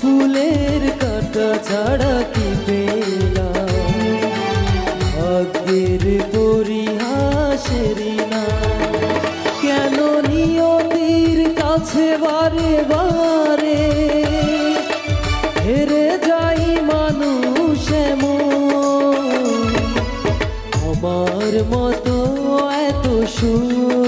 ফুলের কাটা ছাড়া কি পেলাম? ভাগ্যের পরিহাসেরি না। কেন নিয়তির কাছে বারে বারে হেরে যাই মানুষ আমার মতো এত সুর